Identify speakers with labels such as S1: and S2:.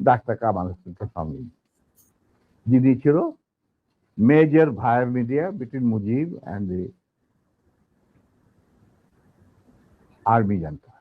S1: Doctor Kamal হোসেনকে সঙ্গে নিয়ে। যিনি ছিল major via media between Mujib and the army junta